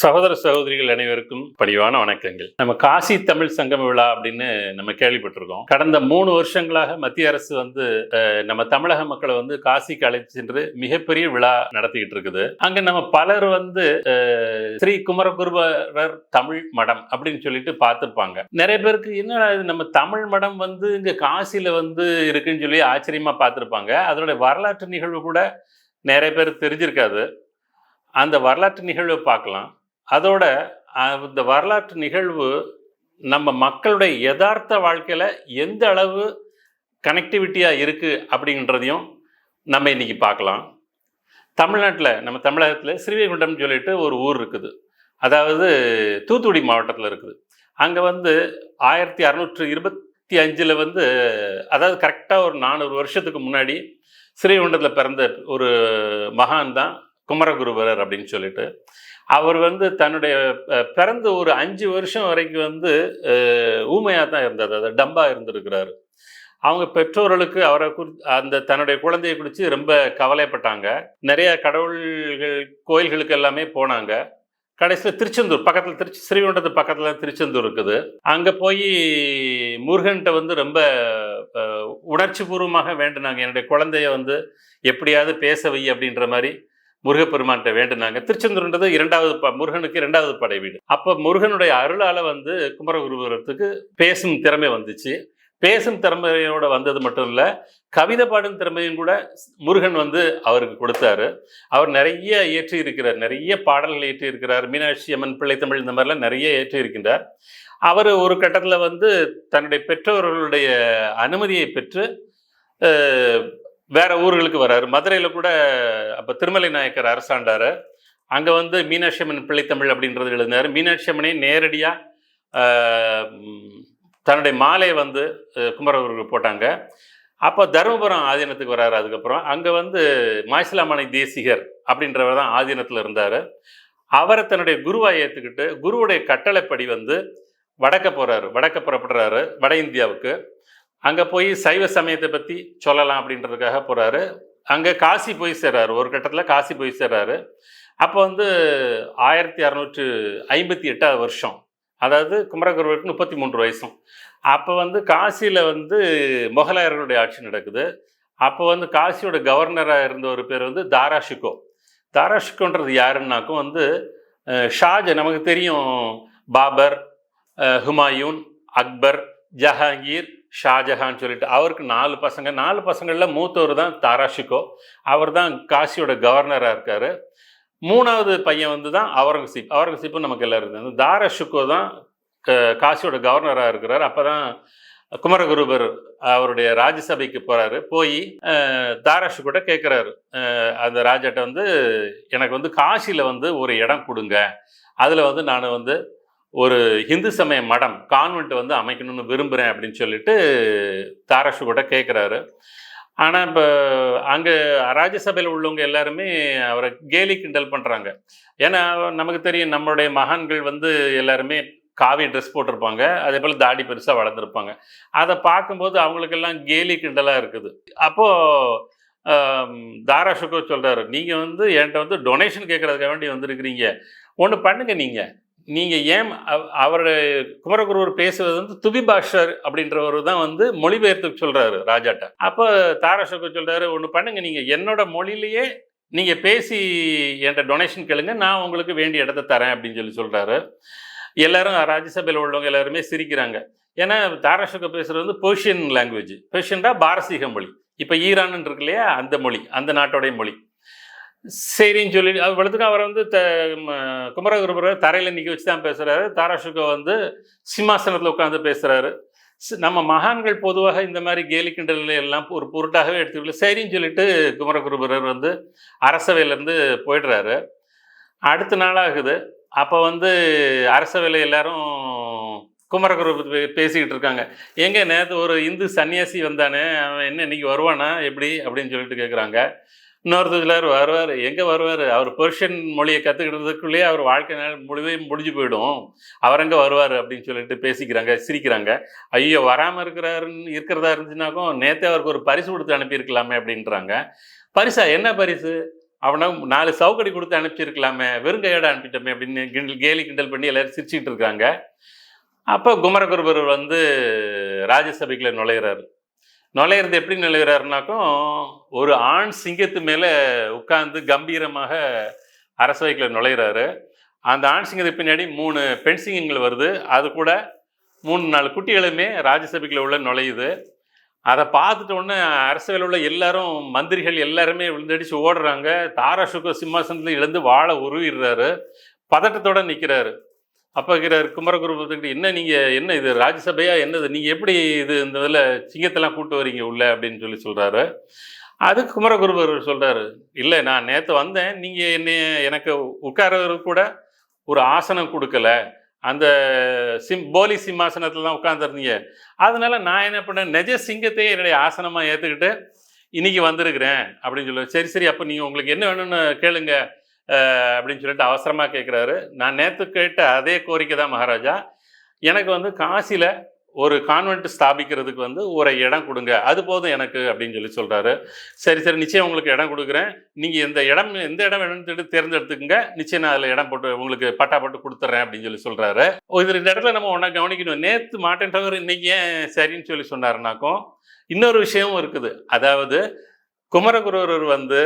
சகோதர சகோதரிகள் அனைவருக்கும் பணிவான வணக்கங்கள். நம்ம காசி தமிழ் சங்கம விழா அப்படின்னு நம்ம கேள்விப்பட்டிருக்கோம். கடந்த மூணு வருஷங்களாக மத்திய அரசு வந்து நம்ம தமிழக மக்களை வந்து காசிக்கு அழைத்து சென்று மிகப்பெரிய விழா நடத்திக்கிட்டு இருக்குது. அங்க நம்ம பலர் வந்து ஸ்ரீ குமரகுருபரர் தமிழ் மடம் அப்படின்னு சொல்லிட்டு பார்த்துருப்பாங்க. நிறைய பேருக்கு என்ன நம்ம தமிழ் மடம் வந்து இங்க காசியில வந்து இருக்குன்னு சொல்லி ஆச்சரியமா பார்த்துருப்பாங்க. அதனுடைய வரலாற்று நிகழ்வு கூட நிறைய பேர் தெரிஞ்சிருக்காது. அந்த வரலாற்று நிகழ்வை பார்க்கலாம். அதோட இந்த வரலாற்று நிகழ்வு நம்ம மக்களுடைய யதார்த்த வாழ்க்கையில் எந்த அளவு கனெக்டிவிட்டியாக இருக்குது அப்படின்றதையும் நம்ம இன்னைக்கு பார்க்கலாம். தமிழ்நாட்டில் நம்ம தமிழகத்தில் ஸ்ரீவைகுண்டம் சொல்லிட்டு ஒரு ஊர் இருக்குது. அதாவது தூத்துக்குடி மாவட்டத்தில் இருக்குது. அங்கே வந்து ஆயிரத்தி அறநூற்று இருபத்தி அஞ்சில் வந்து அதாவது கரெக்டாக ஒரு நானூறு வருஷத்துக்கு முன்னாடி ஸ்ரீவைகுண்டத்தில் பிறந்த ஒரு மகான் தான் குமரகுருவரர் அப்படின்னு சொல்லிட்டு அவர் வந்து தன்னுடைய பிறந்த ஒரு அஞ்சு வருஷம் வரைக்கும் வந்து ஊமையாக தான் இருந்தார். அது டம்பாக இருந்திருக்கிறாரு. அவங்க பெற்றோர்களுக்கு அவரை குறி அந்த தன்னுடைய குழந்தையை குறித்து ரொம்ப கவலைப்பட்டாங்க. நிறைய கடவுள்கள் கோயில்களுக்கு எல்லாமே போனாங்க. கடைசியில் திருச்செந்தூர் பக்கத்தில் திருச்சி ஸ்ரீவைகுண்டத்து பக்கத்தில் திருச்செந்தூர் இருக்குது. அங்கே போய் முருகன்கிட்ட வந்து ரொம்ப உணர்ச்சி பூர்வமாக வேண்டினாங்க. என்னுடைய குழந்தைய வந்து எப்படியாவது பேச வை அப்படின்ற மாதிரி. முருகப்பெருமான்கிட்ட வேண்டுனாங்க. திருச்செந்தூர்ன்றது இரண்டாவது ப முருகனுக்கு இரண்டாவது படை வீடு. அப்போ முருகனுடைய அருளால் வந்து குமரகுருபுரத்துக்கு பேசும் திறமை வந்துச்சு. பேசும் திறமையோட வந்தது மட்டும் இல்லை கவிதை பாடும் திறமையும் கூட முருகன் வந்து அவருக்கு கொடுத்தாரு. அவர் நிறைய இயற்றி இருக்கிறார். நிறைய பாடல்கள் இயற்றி இருக்கிறார். மீனாட்சி அம்மன் பிள்ளைத்தமிழ் இந்த மாதிரிலாம் நிறைய இயற்றி இருக்கின்றார். அவர் ஒரு கட்டத்தில் வந்து தன்னுடைய பெற்றோர்களுடைய அனுமதியை பெற்று வேற ஊர்களுக்கு வராரு. மதுரையில் கூட அப்போ திருமலை நாயக்கர் அரசாண்டார். அங்கே வந்து மீனாட்சி அம்மன் பிள்ளைத்தமிழ் அப்படின்றது எழுதினார். மீனாட்சி அம்மனே நேரடியாக தன்னுடைய மாலையை வந்து அஹ், போட்டாங்க. அப்போ தருமபுரம் ஆதீனத்துக்கு வர்றாரு அதுக்கப்புறம். அங்கே வந்து மாசிலாமணி தேசிகர் அப்படின்றவர் தான் ஆதீனத்தில் இருந்தார். அவரை தன்னுடைய குருவாக ஏற்றுக்கிட்டு குருவுடைய கட்டளைப்படி வந்து வடக்க போகிறாரு வடக்க புறப்படுறாரு வட இந்தியாவுக்கு. அங்கே போய் சைவ சமயத்தை பற்றி சொல்லலாம் அப்படின்றதுக்காக போகிறாரு அங்கே காசி போய் சேர்றாரு. ஒரு கட்டத்தில் காசி போய் சேர்றாரு. அப்போ வந்து ஆயிரத்தி அறநூற்று ஐம்பத்தி எட்டாவது வருஷம். அதாவது குமரகுருவருக்கு முப்பத்தி மூன்று வயசும். அப்போ வந்து காசியில் வந்து முகலாயர்களுடைய ஆட்சி நடக்குது. அப்போ வந்து காசியோட கவர்னராக இருந்த ஒரு பேர் வந்து தாராஷிகோ. தாராஷிகோன்றது யாருன்னாக்கும் வந்து ஷாஜ நமக்கு தெரியும். பாபர் ஹுமாயூன் அக்பர் ஜஹாங்கீர் ஷாஜஹான் சொல்லிட்டு அவருக்கு நாலு பசங்க நாலு பசங்களில் மூத்தவர் தான் தாராஷிகோ. அவர் தான் காசியோட கவர்னராக இருக்கார். மூணாவது பையன் வந்து தான் அவுரங்கசீப். அவுரங்கசீப்பும் நமக்கு எல்லாம் இருந்தது தாராஷிகோ தான் க- காசியோட கவர்னராக இருக்கிறார். அப்போ தான் குமரகுருபர் அவருடைய ராஜ்யசபைக்கு போகிறாரு போய் தாராஷிகோட்ட கேட்குறாரு அந்த ராஜாட்ட வந்து எனக்கு வந்து காசியில் வந்து ஒரு இடம் கொடுங்க. அதில் வந்து நான் வந்து ஒரு ஹிந்து சமய மடம் கான்வெண்ட் வந்து அமைக்கணும்னு விரும்புகிறேன் அப்படின்னு சொல்லிட்டு தாராஷிகோட்ட கேட்குறாரு ஆனால் இப்போ அங்கே ராஜ்யசபையில் உள்ளவங்க எல்லாருமே அவரை கேலி கிண்டல் பண்ணுறாங்க ஏன்னா நமக்கு தெரியும் நம்மளுடைய மகான்கள் வந்து எல்லாருமே காவி ட்ரெஸ் போட்டிருப்பாங்க. அதே போல் தாடி பெருசாக வளர்ந்துருப்பாங்க. அதை பார்க்கும்போது அவங்களுக்கெல்லாம் கேலி கிண்டலாக இருக்குது. அப்போது தாராஷுக்கோ சொல்கிறாரு நீங்கள் வந்து என்கிட்ட வந்து டொனேஷன் கேட்குறதுக்காக வேண்டி வந்திருக்கிறீங்க. ஒன்று பண்ணுங்க நீங்கள் நீங்கள் ஏன் அவர் குமரகுருவர் பேசுவது வந்து துபி பாஷர் அப்படின்றவர் தான் வந்து மொழிபெயர்த்து சொல்கிறாரு ராஜாட்ட. அப்போ தாராஷுக்கோ சொல்கிறாரு ஒன்று பண்ணுங்க நீங்கள் என்னோட மொழியிலேயே நீங்கள் பேசி என்கிட்ட டொனேஷன் கேளுங்க நான் உங்களுக்கு வேண்டிய இடத்த தரேன் அப்படின்னு சொல்லி சொல்கிறாரு எல்லாரும் ராஜ்யசபையில் உள்ளவங்க எல்லாருமே சிரிக்கிறாங்க. ஏன்னா தாராஷுக்கோ பேசுகிறது வந்து பெர்ஷியன் லாங்குவேஜ் பெர்ஷியன்டா பாரசீக மொழி. இப்போ ஈரான் இருக்கு இல்லையா அந்த மொழி அந்த நாட்டோடைய மொழி. சரின்னு சொல்லி அவ்வளோத்துக்கு அவர் வந்து த குமரகுருபரை தரையில் நிற்க வச்சு தான் பேசுகிறாரு தாராஷுகோ வந்து சிம்மாசனத்தில் உட்காந்து பேசுகிறாரு நம்ம மகான்கள் பொதுவாக இந்த மாதிரி கேலி கிண்டல் எல்லாம் ஒரு பொருட்டாகவே எடுத்துக்கல சரின்னு சொல்லிட்டு குமரகுருபரர் வந்து அரசவையிலேருந்து போயிடுறாரு. அடுத்த நாளாகுது. அப்போ வந்து அரசவையில் எல்லாரும் குமரகுரு பே- பேசிக்கிட்டு இருக்காங்க. எங்கே நேற்று ஒரு இந்து சன்னியாசி வந்தானே அவன் என்ன இன்னைக்கு வருவானா எப்படி அப்படின்னு சொல்லிட்டு கேட்குறாங்க இன்னொருத்தர் சிலர் வருவார். எங்கே வருவார்? அவர் பெர்ஷியன் மொழியை கற்றுக்கிட்டதுக்குள்ளேயே அவர் வாழ்க்கை நாள் முழுவே முடிஞ்சு போயிடும். அவர் எங்கே வருவார் அப்படின்னு சொல்லிட்டு பேசிக்கிறாங்க சிரிக்கிறாங்க. ஐயோ வராமல் இருக்கிறாருன்னு இருக்கிறதா இருந்துச்சுனாக்கும் நேற்றே அவருக்கு ஒரு பரிசு கொடுத்து அனுப்பியிருக்கலாமே அப்படின்றாங்க. பரிசா? என்ன பரிசு? அவனை நாலு சவுக்கடி கொடுத்து அனுப்பிச்சிருக்கலாமே வெறுங்கையோட அனுப்பிட்டோமே அப்படின்னு கிண்டல் கேலி கிண்டல் பண்ணி எல்லோரும் சிரிச்சுக்கிட்டு இருக்காங்க. அப்போ குமரகுருபர் வந்து ராஜ்யசபைக்குள்ள நுழையிறாரு. நுழையிறது எப்படி நுழைகிறாருனாக்கும் ஒரு ஆண் சிங்கத்து மேலே உட்கார்ந்து கம்பீரமாக அரசவைக்குள்ள நுழையிறாரு. அந்த ஆண் சிங்கத்துக்கு பின்னாடி மூணு பெண் சிங்கங்கள் வருது. அது கூட மூணு நாலு குட்டிகளுமே ராஜ்யசபைக்குள்ள உள்ள நுழையுது. அதை பார்த்துட்ட உடனே அரசவையில் உள்ள எல்லாரும் மந்திரிகள் எல்லாருமே விழுந்தடிச்சு ஓடுறாங்க. தாராசுக சிம்மாசனத்தில் இழந்து வாழை உருவிடுறாரு. பதட்டத்தோட நிற்கிறாரு அப்போ இருக்கிறார் குமரகுருபத்துக்கிட்ட என்ன நீங்கள் என்ன இது ராஜ்யசபையா? என்னது? நீங்கள் எப்படி இது இந்த இதில் சிங்கத்தெல்லாம் கூட்டு வரீங்க உள்ள? அப்படின்னு சொல்லி சொல்கிறாரு அதுக்கு குமரகுருவர் சொல்கிறாரு இல்லை நான் நேற்று வந்தேன். நீங்கள் என்ன எனக்கு உட்காரவருக்கு கூட ஒரு ஆசனம் கொடுக்கல. அந்த சிம் போலி சிம்மாசனத்தில் தான் உட்காந்துருந்தீங்க அதனால நான் என்ன பண்ணேன்? நெஜ சிங்கத்தையே என்னுடைய ஆசனமாக ஏற்றுக்கிட்டு இன்னைக்கு வந்திருக்கிறேன். அப்படின்னு சொல்லுவேன் சரி சரி அப்போ நீங்கள் உங்களுக்கு என்ன வேணும்னு கேளுங்கள் அப்படின்னு சொல்லிட்டு அவசரமாக கேட்குறாரு நான் நேற்று கேட்ட அதே கோரிக்கை தான் மகாராஜா. எனக்கு வந்து காசியில் ஒரு கான்வென்ட் ஸ்தாபிக்கிறதுக்கு வந்து ஒரு இடம் கொடுங்க. அது போதும் எனக்கு அப்படின்னு சொல்லி சொல்கிறாரு சரி சரி நிச்சயம் உங்களுக்கு இடம் கொடுக்குறேன். நீங்கள் இந்த இடம் எந்த இடம் வேணும்னு சொல்லிட்டு தேர்ந்தெடுத்துக்கங்க. நிச்சயம் நான் அதில் இடம் போட்டு உங்களுக்கு பட்டா போட்டு கொடுத்துட்றேன் அப்படின்னு சொல்லி சொல்கிறாரு இது இந்த இடத்துல நம்ம ஒன்றா கவனிக்கணும். நேற்று மாட்டேன்றவர் இன்றைக்கி ஏன் சரின்னு சொல்லி சொன்னாருனாக்கும் இன்னொரு விஷயமும் இருக்குது. அதாவது குமரகுருவர் வந்து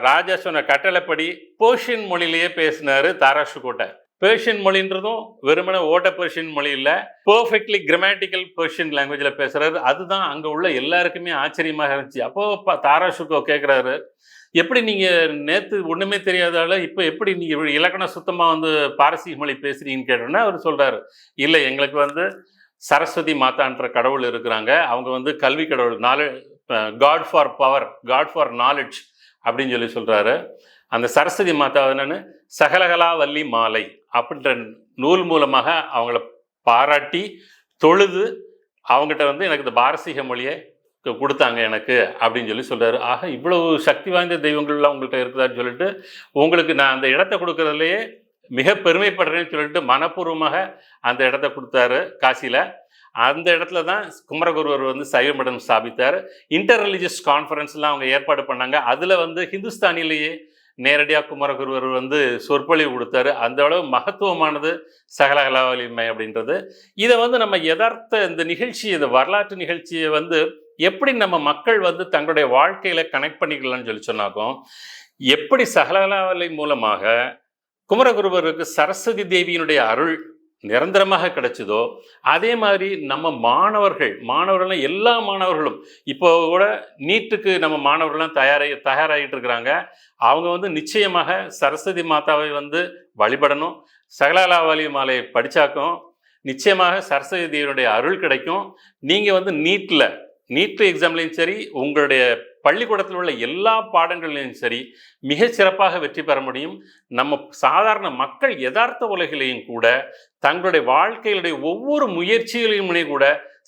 ராஜா சொன்ன கட்டளைப்படி பேர்ஷியன் மொழியிலேயே பேசினாரு தாராஷுகோட்டை பேர்ஷியன் மொழின்றதும் வெறுமன ஓட்ட பேர்ஷியன் மொழி இல்லை பர்ஃபெக்ட்லி கிராமட்டிக்கல் பேர்ஷியன் லாங்குவேஜில் பேசுகிறாரு அதுதான் அங்கே உள்ள எல்லாருக்குமே ஆச்சரியமாக இருந்துச்சு. அப்போ ப- தாராஷுகோ கேட்குறாரு எப்படி நீங்கள் நேற்று ஒன்றுமே தெரியாதால இப்போ எப்படி நீங்கள் இலக்கண சுத்தமாக வந்து பாரசீக மொழி பேசுகிறீங்கன்னு கேட்டோன்னா அவர் சொல்கிறாரு இல்லை எங்களுக்கு வந்து சரஸ்வதி மாதான்ற கடவுள் இருக்கிறாங்க. அவங்க வந்து கல்வி கடவுள் நாலு god for power god for knowledge அப்படின்னு சொல்லி சொல்கிறாரு அந்த சரஸ்வதி மாதா என்னென்னு? சகலகலாவல்லி மாலை அப்படின்ற நூல் மூலமாக அவங்கள பாராட்டி தொழுது அவங்ககிட்ட வந்து எனக்கு இந்த பாரசீக மொழியை கொடுத்தாங்க எனக்கு அப்படின்னு சொல்லி சொல்கிறாரு ஆக இவ்வளவு சக்தி வாய்ந்த தெய்வங்கள்லாம் உங்கள்கிட்ட இருக்குதான்னு சொல்லிட்டு உங்களுக்கு நான் அந்த இடத்த கொடுக்குறதுலையே மிக பெருமைப்படுறேன்னு சொல்லிட்டு மனப்பூர்வமாக அந்த இடத்த கொடுத்தாரு காசியில். அந்த இடத்துல தான் குமரகுருவர் வந்து சைவ மடம் ஸ்தாபித்தார். இன்டர் ரிலிஜியஸ் கான்ஃபரன்ஸ்லாம் அவங்க ஏற்பாடு பண்ணாங்க. அதில் வந்து ஹிந்துஸ்தானிலேயே நேரடியாக குமரகுருவர் வந்து சொற்பொழிவு கொடுத்தாரு. அந்த அளவு மகத்துவமானது சகலகலாவலிமை அப்படின்றது. இதை வந்து நம்ம யதார்த்த இந்த நிகழ்ச்சி இந்த வரலாற்று நிகழ்ச்சியை வந்து எப்படி நம்ம மக்கள் வந்து தங்களுடைய வாழ்க்கையில் கனெக்ட் பண்ணிக்கலாம்னு சொல்லி சொன்னாக்கும் எப்படி சகலகலாவலை மூலமாக குமரகுருவருக்கு சரஸ்வதி தேவியினுடைய அருள் நிரந்தரமாக கிடைச்சதோ அதே மாதிரி நம்ம மாணவர்கள் மாணவர்கள்லாம் எல்லா மாணவர்களும் இப்போ கூட நீட்டுக்கு நம்ம மாணவர்கள்லாம் தயாராகி தயாராகிட்டு இருக்கிறாங்க. அவங்க வந்து நிச்சயமாக சரஸ்வதி மாதாவை வந்து வழிபடணும். சகலாலாவலி மாலையை படித்தாக்கும் நிச்சயமாக சரஸ்வதி தேவியினுடைய அருள் கிடைக்கும். நீங்கள் வந்து நீட்டில் நீட் எக்ஸாம்லேயும் சரி உங்களுடைய பள்ளிக்கூடத்தில் உள்ள எல்லா பாடங்களிலும் சரி மிக சிறப்பாக வெற்றி பெற முடியும். நம்ம சாதாரண மக்கள் யதார்த்த உலகிலையும் கூட தங்களுடைய வாழ்க்கையினுடைய ஒவ்வொரு முயற்சிகளையுமே கூட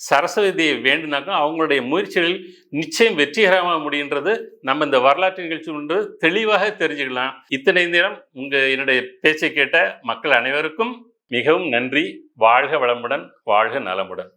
சரஸ்வதி தேவி வேண்டுனாக்கா அவங்களுடைய முயற்சிகளில் நிச்சயம் வெற்றிகரமாக முடியுன்றது நம்ம இந்த வரலாற்று நிகழ்ச்சி ஒன்று தெளிவாக தெரிஞ்சுக்கலாம். இத்தனை நேரம் உங்கள் என்னுடைய பேச்சை கேட்ட மக்கள் அனைவருக்கும் மிகவும் நன்றி. வாழ்க வளமுடன் வாழ்க நலமுடன்.